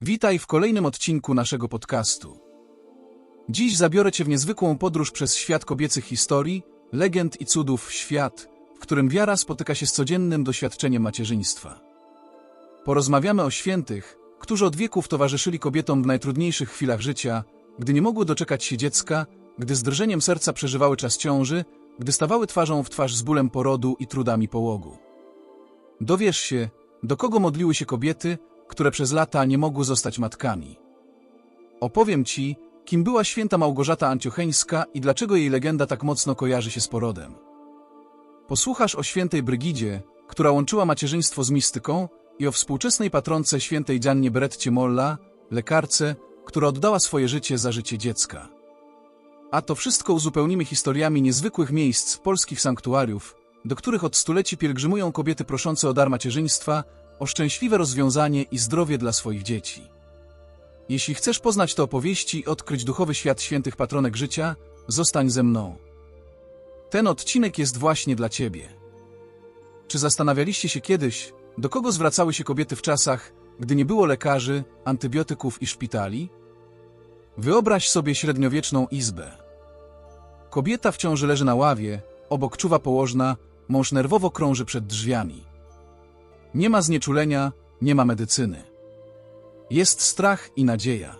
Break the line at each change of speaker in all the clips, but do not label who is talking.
Witaj w kolejnym odcinku naszego podcastu. Dziś zabiorę Cię w niezwykłą podróż przez świat kobiecych historii, legend i cudów, świat, w którym wiara spotyka się z codziennym doświadczeniem macierzyństwa. Porozmawiamy o świętych, którzy od wieków towarzyszyli kobietom w najtrudniejszych chwilach życia, gdy nie mogły doczekać się dziecka, gdy z drżeniem serca przeżywały czas ciąży, gdy stawały twarzą w twarz z bólem porodu i trudami połogu. Dowiesz się, do kogo modliły się kobiety, które przez lata nie mogły zostać matkami. Opowiem Ci, kim była święta Małgorzata Anciocheńska i dlaczego jej legenda tak mocno kojarzy się z porodem. Posłuchasz o świętej Brygidzie, która łączyła macierzyństwo z mistyką i o współczesnej patronce świętej Giannie Beretcie Molla, lekarce, która oddała swoje życie za życie dziecka. A to wszystko uzupełnimy historiami niezwykłych miejsc polskich sanktuariów, do których od stuleci pielgrzymują kobiety proszące o dar macierzyństwa, o szczęśliwe rozwiązanie i zdrowie dla swoich dzieci. Jeśli chcesz poznać te opowieści i odkryć duchowy świat świętych patronek życia, zostań ze mną. Ten odcinek jest właśnie dla Ciebie. Czy zastanawialiście się kiedyś, do kogo zwracały się kobiety w czasach, gdy nie było lekarzy, antybiotyków i szpitali? Wyobraź sobie średniowieczną izbę. Kobieta w ciąży leży na ławie, obok czuwa położna, mąż nerwowo krąży przed drzwiami. Nie ma znieczulenia, nie ma medycyny. Jest strach i nadzieja.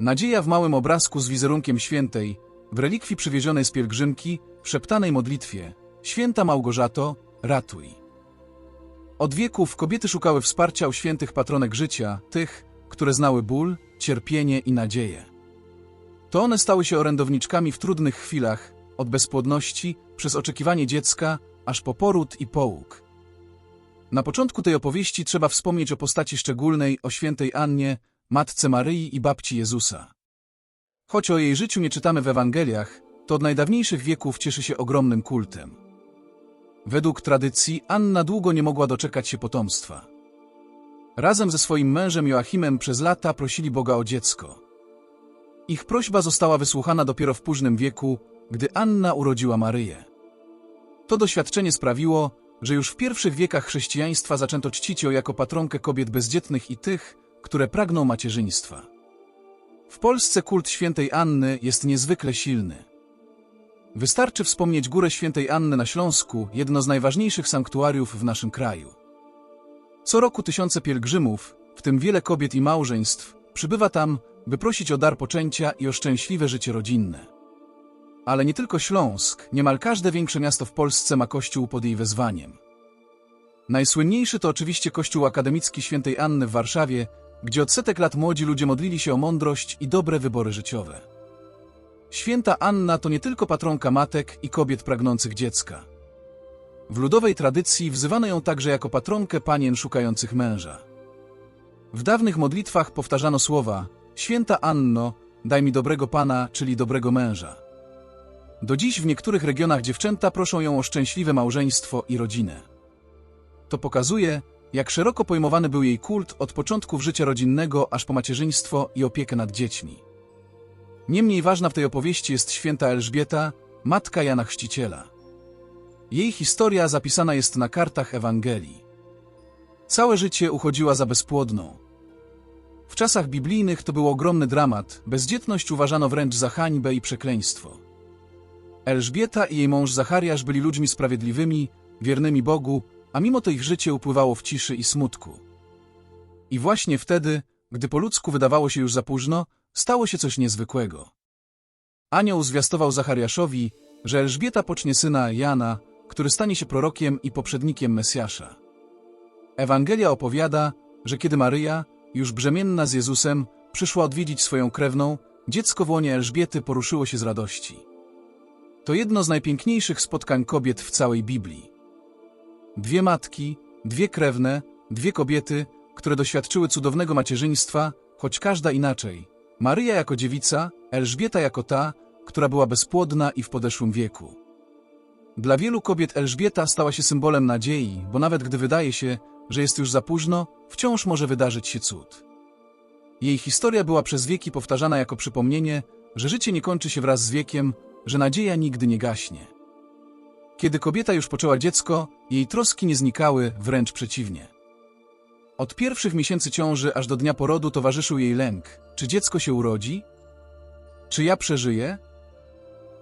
Nadzieja w małym obrazku z wizerunkiem świętej, w relikwii przywiezionej z pielgrzymki, w szeptanej modlitwie Święta Małgorzato, ratuj. Od wieków kobiety szukały wsparcia u świętych patronek życia, tych, które znały ból, cierpienie i nadzieję. To one stały się orędowniczkami w trudnych chwilach, od bezpłodności, przez oczekiwanie dziecka, aż po poród i połóg. Na początku tej opowieści trzeba wspomnieć o postaci szczególnej, o świętej Annie, matce Maryi i babci Jezusa. Choć o jej życiu nie czytamy w Ewangeliach, to od najdawniejszych wieków cieszy się ogromnym kultem. Według tradycji Anna długo nie mogła doczekać się potomstwa. Razem ze swoim mężem Joachimem przez lata prosili Boga o dziecko. Ich prośba została wysłuchana dopiero w późnym wieku, gdy Anna urodziła Maryję. To doświadczenie sprawiło, że już w pierwszych wiekach chrześcijaństwa zaczęto czcić ją jako patronkę kobiet bezdzietnych i tych, które pragną macierzyństwa. W Polsce kult świętej Anny jest niezwykle silny. Wystarczy wspomnieć Górę Świętej Anny na Śląsku, jedno z najważniejszych sanktuariów w naszym kraju. Co roku tysiące pielgrzymów, w tym wiele kobiet i małżeństw, przybywa tam, by prosić o dar poczęcia i o szczęśliwe życie rodzinne. Ale nie tylko Śląsk, niemal każde większe miasto w Polsce ma kościół pod jej wezwaniem. Najsłynniejszy to oczywiście Kościół Akademicki Świętej Anny w Warszawie, gdzie od setek lat młodzi ludzie modlili się o mądrość i dobre wybory życiowe. Święta Anna to nie tylko patronka matek i kobiet pragnących dziecka. W ludowej tradycji wzywano ją także jako patronkę panien szukających męża. W dawnych modlitwach powtarzano słowa Święta Anno, daj mi dobrego pana, czyli dobrego męża. Do dziś w niektórych regionach dziewczęta proszą ją o szczęśliwe małżeństwo i rodzinę. To pokazuje, jak szeroko pojmowany był jej kult od początków życia rodzinnego aż po macierzyństwo i opiekę nad dziećmi. Niemniej ważna w tej opowieści jest święta Elżbieta, matka Jana Chrzciciela. Jej historia zapisana jest na kartach Ewangelii. Całe życie uchodziła za bezpłodną. W czasach biblijnych to był ogromny dramat, bezdzietność uważano wręcz za hańbę i przekleństwo. Elżbieta i jej mąż Zachariasz byli ludźmi sprawiedliwymi, wiernymi Bogu, a mimo to ich życie upływało w ciszy i smutku. I właśnie wtedy, gdy po ludzku wydawało się już za późno, stało się coś niezwykłego. Anioł zwiastował Zachariaszowi, że Elżbieta pocznie syna Jana, który stanie się prorokiem i poprzednikiem Mesjasza. Ewangelia opowiada, że kiedy Maryja, już brzemienna z Jezusem, przyszła odwiedzić swoją krewną, dziecko w łonie Elżbiety poruszyło się z radości. To jedno z najpiękniejszych spotkań kobiet w całej Biblii. Dwie matki, dwie krewne, dwie kobiety, które doświadczyły cudownego macierzyństwa, choć każda inaczej. Maryja jako dziewica, Elżbieta jako ta, która była bezpłodna i w podeszłym wieku. Dla wielu kobiet Elżbieta stała się symbolem nadziei, bo nawet gdy wydaje się, że jest już za późno, wciąż może wydarzyć się cud. Jej historia była przez wieki powtarzana jako przypomnienie, że życie nie kończy się wraz z wiekiem, że nadzieja nigdy nie gaśnie. Kiedy kobieta już poczęła dziecko, jej troski nie znikały, wręcz przeciwnie. Od pierwszych miesięcy ciąży aż do dnia porodu towarzyszył jej lęk. Czy dziecko się urodzi? Czy ja przeżyję?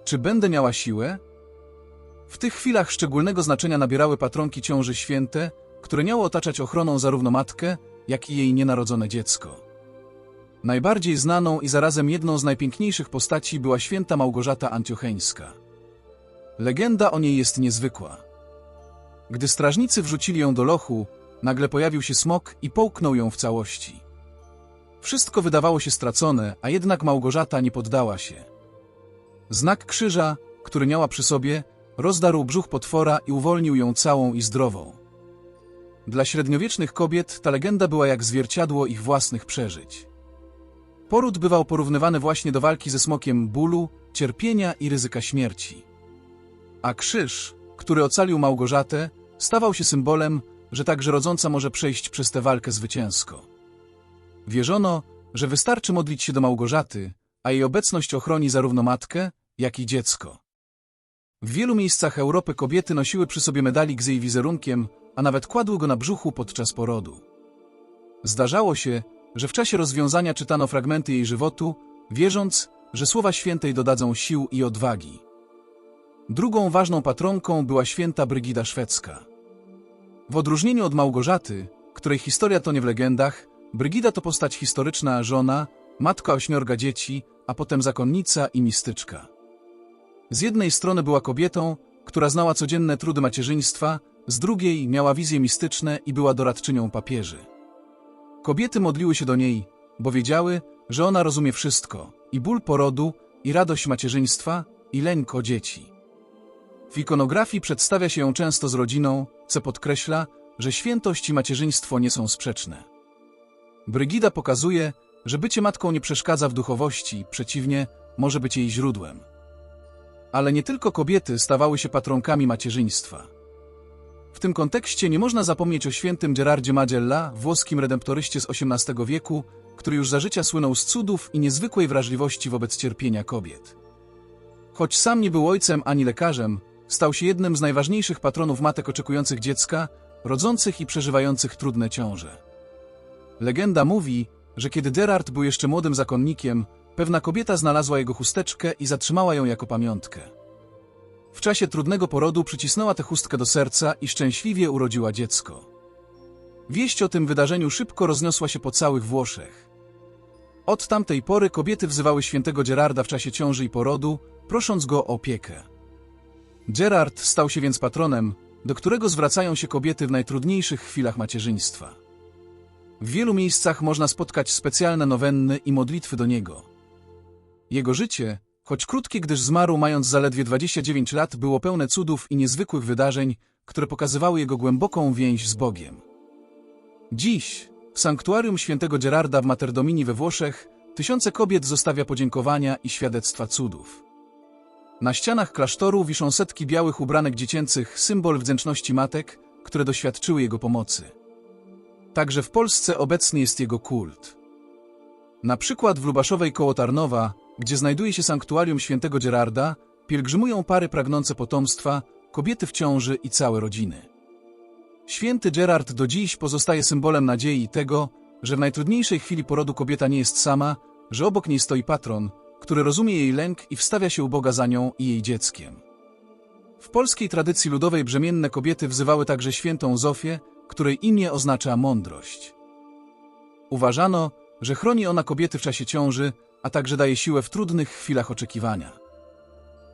Czy będę miała siłę? W tych chwilach szczególnego znaczenia nabierały patronki ciąży święte, które miało otaczać ochroną zarówno matkę, jak i jej nienarodzone dziecko. Najbardziej znaną i zarazem jedną z najpiękniejszych postaci była święta Małgorzata Antiocheńska. Legenda o niej jest niezwykła. Gdy strażnicy wrzucili ją do lochu, nagle pojawił się smok i połknął ją w całości. Wszystko wydawało się stracone, a jednak Małgorzata nie poddała się. Znak krzyża, który miała przy sobie, rozdarł brzuch potwora i uwolnił ją całą i zdrową. Dla średniowiecznych kobiet ta legenda była jak zwierciadło ich własnych przeżyć. Poród bywał porównywany właśnie do walki ze smokiem bólu, cierpienia i ryzyka śmierci. A krzyż, który ocalił Małgorzatę, stawał się symbolem, że także rodząca może przejść przez tę walkę zwycięsko. Wierzono, że wystarczy modlić się do Małgorzaty, a jej obecność ochroni zarówno matkę, jak i dziecko. W wielu miejscach Europy kobiety nosiły przy sobie medalik z jej wizerunkiem, a nawet kładły go na brzuchu podczas porodu. Zdarzało się, że w czasie rozwiązania czytano fragmenty jej żywotu, wierząc, że słowa świętej dodadzą sił i odwagi. Drugą ważną patronką była święta Brygida Szwedzka. W odróżnieniu od Małgorzaty, której historia tonie w legendach, Brygida to postać historyczna żona, matka ośmiorga dzieci, a potem zakonnica i mistyczka. Z jednej strony była kobietą, która znała codzienne trudy macierzyństwa, z drugiej miała wizje mistyczne i była doradczynią papieży. Kobiety modliły się do niej, bo wiedziały, że ona rozumie wszystko i ból porodu, i radość macierzyństwa, i lęk o dzieci. W ikonografii przedstawia się ją często z rodziną, co podkreśla, że świętość i macierzyństwo nie są sprzeczne. Brygida pokazuje, że bycie matką nie przeszkadza w duchowości, przeciwnie, może być jej źródłem. Ale nie tylko kobiety stawały się patronkami macierzyństwa. W tym kontekście nie można zapomnieć o świętym Gerardzie Magella, włoskim redemptoryście z XVIII wieku, który już za życia słynął z cudów i niezwykłej wrażliwości wobec cierpienia kobiet. Choć sam nie był ojcem ani lekarzem, stał się jednym z najważniejszych patronów matek oczekujących dziecka, rodzących i przeżywających trudne ciąże. Legenda mówi, że kiedy Gerard był jeszcze młodym zakonnikiem, pewna kobieta znalazła jego chusteczkę i zatrzymała ją jako pamiątkę. W czasie trudnego porodu przycisnęła tę chustkę do serca i szczęśliwie urodziła dziecko. Wieść o tym wydarzeniu szybko rozniosła się po całych Włoszech. Od tamtej pory kobiety wzywały świętego Gerarda w czasie ciąży i porodu, prosząc go o opiekę. Gerard stał się więc patronem, do którego zwracają się kobiety w najtrudniejszych chwilach macierzyństwa. W wielu miejscach można spotkać specjalne nowenny i modlitwy do niego. Jego życie, choć krótkie, gdyż zmarł mając zaledwie 29 lat, było pełne cudów i niezwykłych wydarzeń, które pokazywały jego głęboką więź z Bogiem. Dziś, w sanktuarium świętego Gerarda w Materdomini we Włoszech, tysiące kobiet zostawia podziękowania i świadectwa cudów. Na ścianach klasztoru wiszą setki białych ubranek dziecięcych, symbol wdzięczności matek, które doświadczyły jego pomocy. Także w Polsce obecny jest jego kult. Na przykład w Lubaszowej koło Tarnowa, gdzie znajduje się sanktuarium świętego Gerarda, pielgrzymują pary pragnące potomstwa, kobiety w ciąży i całe rodziny. Święty Gerard do dziś pozostaje symbolem nadziei tego, że w najtrudniejszej chwili porodu kobieta nie jest sama, że obok niej stoi patron, który rozumie jej lęk i wstawia się u Boga za nią i jej dzieckiem. W polskiej tradycji ludowej brzemienne kobiety wzywały także świętą Zofię, której imię oznacza mądrość. Uważano, że chroni ona kobiety w czasie ciąży, a także daje siłę w trudnych chwilach oczekiwania.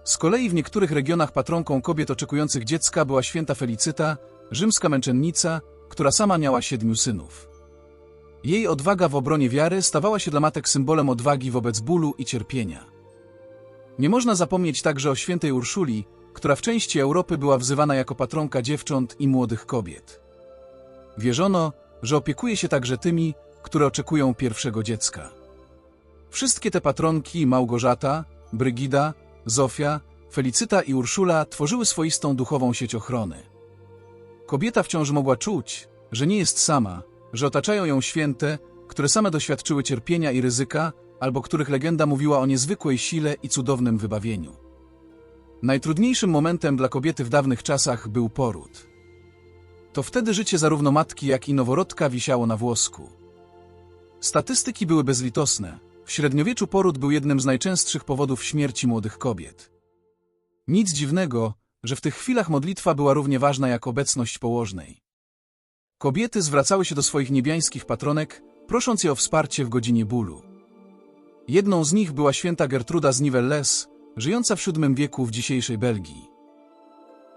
Z kolei w niektórych regionach patronką kobiet oczekujących dziecka była święta Felicyta, rzymska męczennica, która sama miała siedmiu synów. Jej odwaga w obronie wiary stawała się dla matek symbolem odwagi wobec bólu i cierpienia. Nie można zapomnieć także o świętej Urszuli, która w części Europy była wzywana jako patronka dziewcząt i młodych kobiet. Wierzono, że opiekuje się także tymi, które oczekują pierwszego dziecka. Wszystkie te patronki Małgorzata, Brygida, Zofia, Felicyta i Urszula tworzyły swoistą duchową sieć ochrony. Kobieta wciąż mogła czuć, że nie jest sama, że otaczają ją święte, które same doświadczyły cierpienia i ryzyka, albo których legenda mówiła o niezwykłej sile i cudownym wybawieniu. Najtrudniejszym momentem dla kobiety w dawnych czasach był poród. to wtedy życie zarówno matki, jak i noworodka wisiało na włosku. Statystyki były bezlitosne. W średniowieczu poród był jednym z najczęstszych powodów śmierci młodych kobiet. Nic dziwnego, że w tych chwilach modlitwa była równie ważna jak obecność położnej. Kobiety zwracały się do swoich niebiańskich patronek, prosząc je o wsparcie w godzinie bólu. Jedną z nich była święta Gertruda z Nivelles, żyjąca w VII wieku w dzisiejszej Belgii.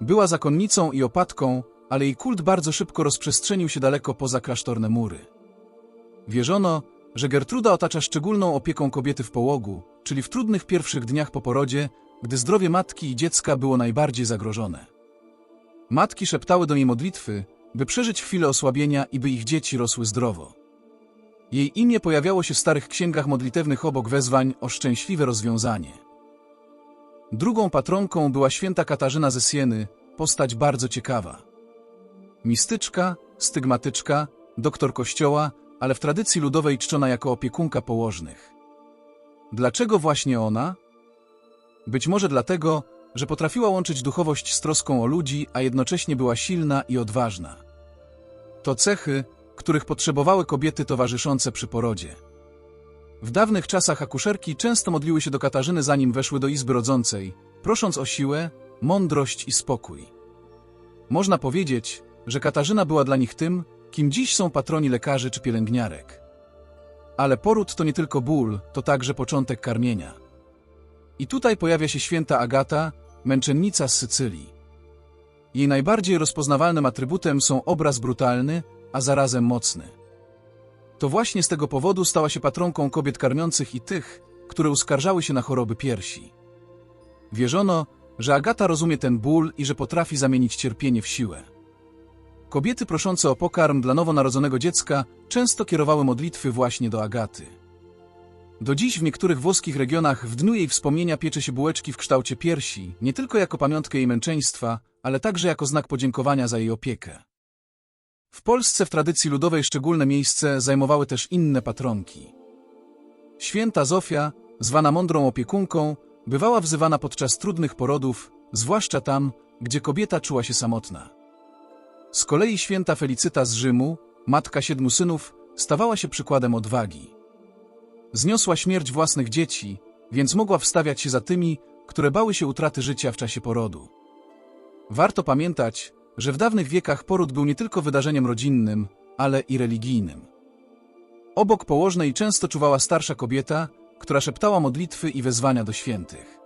Była zakonnicą i opatką, ale jej kult bardzo szybko rozprzestrzenił się daleko poza klasztorne mury. Wierzono, że Gertruda otacza szczególną opieką kobiety w połogu, czyli w trudnych pierwszych dniach po porodzie, gdy zdrowie matki i dziecka było najbardziej zagrożone. Matki szeptały do niej modlitwy, by przeżyć chwilę osłabienia i by ich dzieci rosły zdrowo. Jej imię pojawiało się w starych księgach modlitewnych obok wezwań o szczęśliwe rozwiązanie. Drugą patronką była święta Katarzyna ze Sieny, postać bardzo ciekawa. Mistyczka, stygmatyczka, doktor kościoła, ale w tradycji ludowej czczona jako opiekunka położnych. Dlaczego właśnie ona? Być może dlatego, że potrafiła łączyć duchowość z troską o ludzi, a jednocześnie była silna i odważna. To cechy, których potrzebowały kobiety towarzyszące przy porodzie. W dawnych czasach akuszerki często modliły się do Katarzyny zanim weszły do izby rodzącej, prosząc o siłę, mądrość i spokój. Można powiedzieć, że Katarzyna była dla nich tym, kim dziś są patroni lekarzy czy pielęgniarek. Ale poród to nie tylko ból, to także początek karmienia. I tutaj pojawia się święta Agata, męczennica z Sycylii. Jej najbardziej rozpoznawalnym atrybutem są obraz brutalny, a zarazem mocny. To właśnie z tego powodu stała się patronką kobiet karmiących i tych, które uskarżały się na choroby piersi. Wierzono, że Agata rozumie ten ból i że potrafi zamienić cierpienie w siłę. Kobiety proszące o pokarm dla nowonarodzonego dziecka często kierowały modlitwy właśnie do Agaty. Do dziś w niektórych włoskich regionach w dniu jej wspomnienia piecze się bułeczki w kształcie piersi, nie tylko jako pamiątkę jej męczeństwa, ale także jako znak podziękowania za jej opiekę. W Polsce w tradycji ludowej szczególne miejsce zajmowały też inne patronki. Święta Zofia, zwana mądrą opiekunką, bywała wzywana podczas trudnych porodów, zwłaszcza tam, gdzie kobieta czuła się samotna. Z kolei święta Felicyta z Rzymu, matka siedmiu synów, stawała się przykładem odwagi. Zniosła śmierć własnych dzieci, więc mogła wstawiać się za tymi, które bały się utraty życia w czasie porodu. Warto pamiętać, że w dawnych wiekach poród był nie tylko wydarzeniem rodzinnym, ale i religijnym. Obok położnej często czuwała starsza kobieta, która szeptała modlitwy i wezwania do świętych.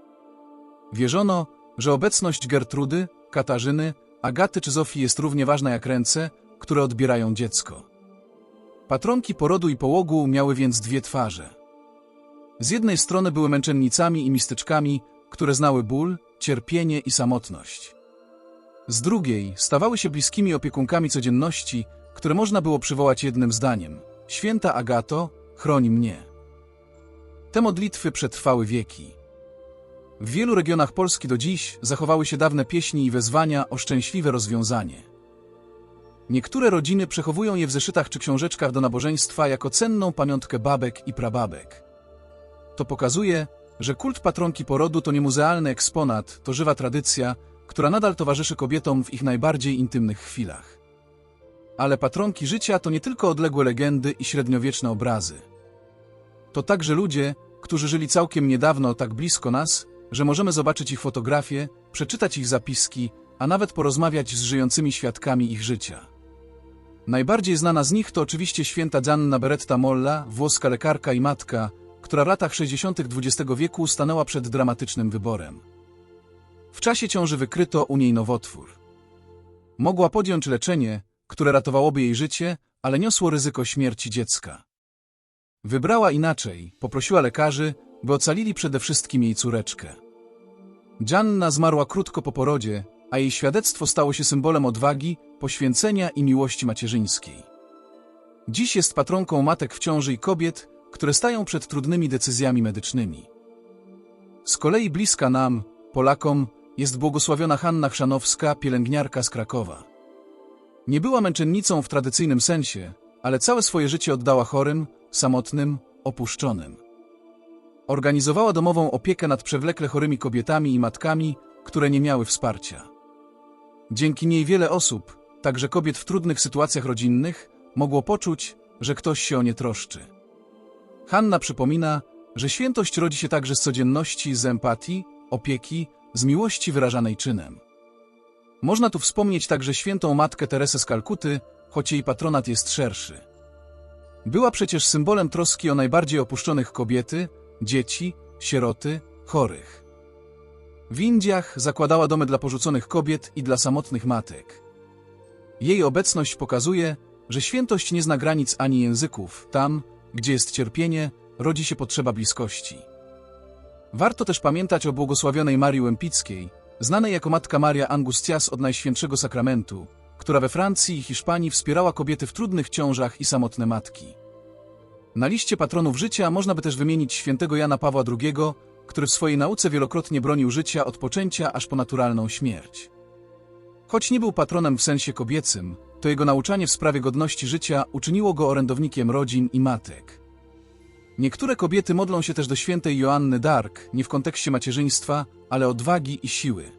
Wierzono, że obecność Gertrudy, Katarzyny, Agaty czy Zofii jest równie ważna jak ręce, które odbierają dziecko. Patronki porodu i połogu miały więc dwie twarze. Z jednej strony były męczennicami i mistyczkami, które znały ból, cierpienie i samotność. Z drugiej stawały się bliskimi opiekunkami codzienności, które można było przywołać jednym zdaniem. Święta Agato, chroni mnie. Te modlitwy przetrwały wieki. W wielu regionach Polski do dziś zachowały się dawne pieśni i wezwania o szczęśliwe rozwiązanie. Niektóre rodziny przechowują je w zeszytach czy książeczkach do nabożeństwa jako cenną pamiątkę babek i prababek. To pokazuje, że kult patronki porodu to nie muzealny eksponat, to żywa tradycja, która nadal towarzyszy kobietom w ich najbardziej intymnych chwilach. Ale patronki życia to nie tylko odległe legendy i średniowieczne obrazy. To także ludzie, którzy żyli całkiem niedawno tak blisko nas, że możemy zobaczyć ich fotografie, przeczytać ich zapiski, a nawet porozmawiać z żyjącymi świadkami ich życia. Najbardziej znana z nich to oczywiście święta Gianna Beretta Molla, włoska lekarka i matka, która w latach 60. XX wieku stanęła przed dramatycznym wyborem. W czasie ciąży wykryto u niej nowotwór. Mogła podjąć leczenie, które ratowałoby jej życie, ale niosło ryzyko śmierci dziecka. Wybrała inaczej, poprosiła lekarzy, by ocalili przede wszystkim jej córeczkę. Gianna zmarła krótko po porodzie, a jej świadectwo stało się symbolem odwagi, poświęcenia i miłości macierzyńskiej. Dziś jest patronką matek w ciąży i kobiet, które stają przed trudnymi decyzjami medycznymi. Z kolei bliska nam, Polakom, jest błogosławiona Hanna Chrzanowska, pielęgniarka z Krakowa. Nie była męczennicą w tradycyjnym sensie, ale całe swoje życie oddała chorym, samotnym, opuszczonym. Organizowała domową opiekę nad przewlekle chorymi kobietami i matkami, które nie miały wsparcia. Dzięki niej wiele osób, także kobiet w trudnych sytuacjach rodzinnych, mogło poczuć, że ktoś się o nie troszczy. Hanna przypomina, że świętość rodzi się także z codzienności, z empatii, opieki, z miłości wyrażanej czynem. Można tu wspomnieć także świętą matkę Teresę z Kalkuty, choć jej patronat jest szerszy. Była przecież symbolem troski o najbardziej opuszczonych kobiety, dzieci, sieroty, chorych. W Indiach zakładała domy dla porzuconych kobiet i dla samotnych matek. Jej obecność pokazuje, że świętość nie zna granic ani języków. Tam, gdzie jest cierpienie, rodzi się potrzeba bliskości. Warto też pamiętać o błogosławionej Marii Łempickiej, znanej jako Matka Maria Angustias od Najświętszego Sakramentu, która we Francji i Hiszpanii wspierała kobiety w trudnych ciążach i samotne matki. Na liście patronów życia można by też wymienić świętego Jana Pawła II, który w swojej nauce wielokrotnie bronił życia od poczęcia aż po naturalną śmierć. Choć nie był patronem w sensie kobiecym, to jego nauczanie w sprawie godności życia uczyniło go orędownikiem rodzin i matek. Niektóre kobiety modlą się też do świętej Joanny Dark, nie w kontekście macierzyństwa, ale odwagi i siły.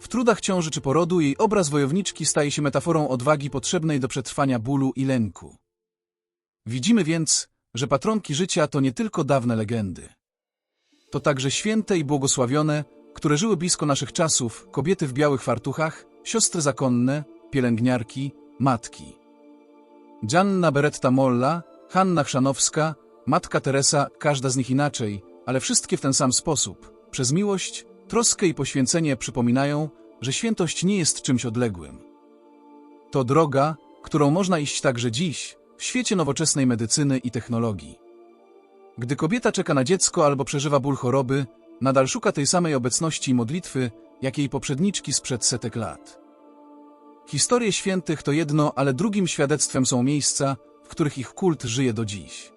W trudach ciąży czy porodu jej obraz wojowniczki staje się metaforą odwagi potrzebnej do przetrwania bólu i lęku. Widzimy więc, że patronki życia to nie tylko dawne legendy. To także święte i błogosławione, które żyły blisko naszych czasów, kobiety w białych fartuchach, siostry zakonne, pielęgniarki, matki. Gianna Beretta Molla, Hanna Chrzanowska, Matka Teresa, każda z nich inaczej, ale wszystkie w ten sam sposób, przez miłość, troskę i poświęcenie przypominają, że świętość nie jest czymś odległym. To droga, którą można iść także dziś, w świecie nowoczesnej medycyny i technologii. Gdy kobieta czeka na dziecko albo przeżywa ból choroby, nadal szuka tej samej obecności i modlitwy, jak jej poprzedniczki sprzed setek lat. Historie świętych to jedno, ale drugim świadectwem są miejsca, w których ich kult żyje do dziś.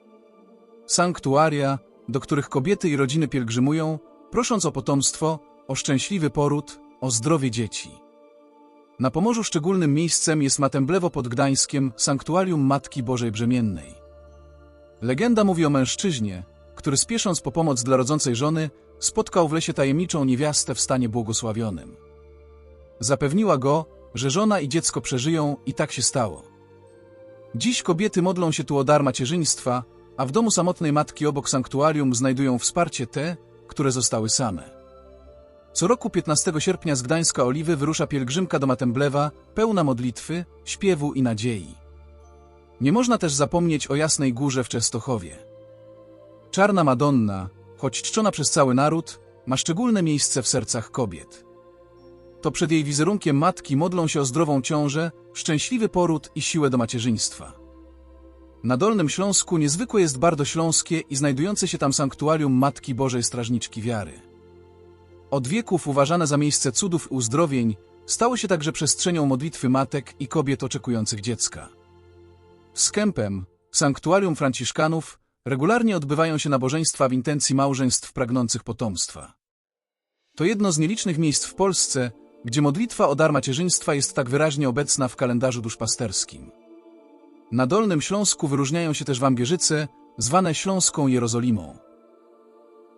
Sanktuaria, do których kobiety i rodziny pielgrzymują, prosząc o potomstwo, o szczęśliwy poród, o zdrowie dzieci. Na Pomorzu szczególnym miejscem jest Matemblewo pod Gdańskiem, sanktuarium Matki Bożej Brzemiennej. Legenda mówi o mężczyźnie, który spiesząc po pomoc dla rodzącej żony, spotkał w lesie tajemniczą niewiastę w stanie błogosławionym. Zapewniła go, że żona i dziecko przeżyją i tak się stało. Dziś kobiety modlą się tu o dar macierzyństwa, a w domu samotnej matki obok sanktuarium znajdują wsparcie te, które zostały same. Co roku 15 sierpnia z Gdańska Oliwy wyrusza pielgrzymka do Matemblewa, pełna modlitwy, śpiewu i nadziei. Nie można też zapomnieć o Jasnej Górze w Częstochowie. Czarna Madonna, choć czczona przez cały naród, ma szczególne miejsce w sercach kobiet. To przed jej wizerunkiem matki modlą się o zdrową ciążę, szczęśliwy poród i siłę do macierzyństwa. Na Dolnym Śląsku niezwykłe jest Bardo Śląskie i znajdujące się tam sanktuarium Matki Bożej Strażniczki Wiary. Od wieków uważane za miejsce cudów i uzdrowień, stało się także przestrzenią modlitwy matek i kobiet oczekujących dziecka. Z kępem, sanktuarium franciszkanów, regularnie odbywają się nabożeństwa w intencji małżeństw pragnących potomstwa. To jedno z nielicznych miejsc w Polsce, gdzie modlitwa o dar macierzyństwa jest tak wyraźnie obecna w kalendarzu duszpasterskim. Na Dolnym Śląsku wyróżniają się też Wambierzyce, zwane Śląską Jerozolimą.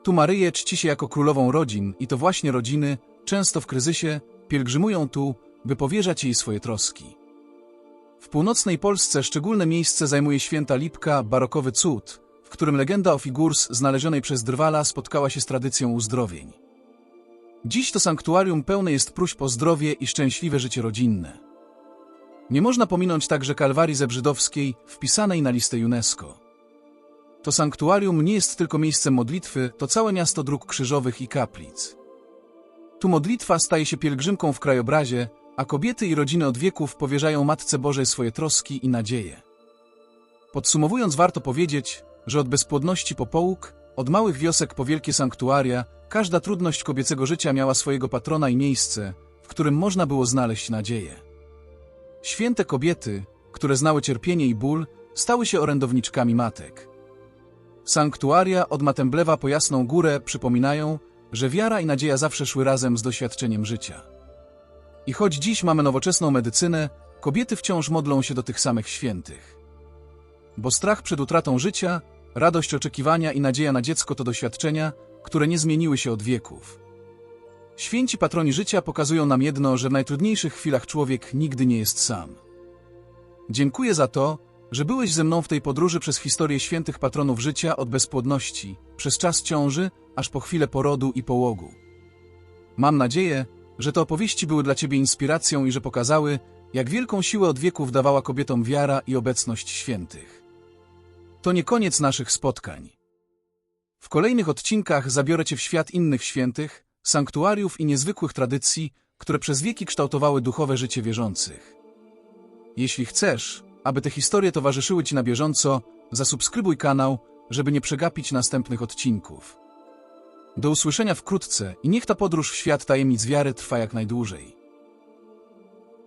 Tu Maryję czci się jako królową rodzin i to właśnie rodziny, często w kryzysie, pielgrzymują tu, by powierzać jej swoje troski. W północnej Polsce szczególne miejsce zajmuje święta Lipka, barokowy cud, w którym legenda o figurs znalezionej przez Drwala spotkała się z tradycją uzdrowień. Dziś to sanktuarium pełne jest próśb o zdrowie i szczęśliwe życie rodzinne. Nie można pominąć także Kalwarii Zebrzydowskiej, wpisanej na listę UNESCO. To sanktuarium nie jest tylko miejscem modlitwy, to całe miasto dróg krzyżowych i kaplic. Tu modlitwa staje się pielgrzymką w krajobrazie, a kobiety i rodziny od wieków powierzają Matce Bożej swoje troski i nadzieje. Podsumowując, warto powiedzieć, że od bezpłodności po połóg, od małych wiosek po wielkie sanktuaria, każda trudność kobiecego życia miała swojego patrona i miejsce, w którym można było znaleźć nadzieję. Święte kobiety, które znały cierpienie i ból, stały się orędowniczkami matek. Sanktuaria od Matemblewa po Jasną Górę przypominają, że wiara i nadzieja zawsze szły razem z doświadczeniem życia. I choć dziś mamy nowoczesną medycynę, kobiety wciąż modlą się do tych samych świętych. Bo strach przed utratą życia, radość oczekiwania i nadzieja na dziecko to doświadczenia, które nie zmieniły się od wieków. Święci patroni życia pokazują nam jedno, że w najtrudniejszych chwilach człowiek nigdy nie jest sam. Dziękuję za to, że byłeś ze mną w tej podróży przez historię świętych patronów życia od bezpłodności, przez czas ciąży, aż po chwilę porodu i połogu. Mam nadzieję, że te opowieści były dla Ciebie inspiracją i że pokazały, jak wielką siłę od wieków dawała kobietom wiara i obecność świętych. To nie koniec naszych spotkań. W kolejnych odcinkach zabiorę Cię w świat innych świętych, sanktuariów i niezwykłych tradycji, które przez wieki kształtowały duchowe życie wierzących. Jeśli chcesz, aby te historie towarzyszyły Ci na bieżąco, zasubskrybuj kanał, żeby nie przegapić następnych odcinków. Do usłyszenia wkrótce i niech ta podróż w świat tajemnic wiary trwa jak najdłużej.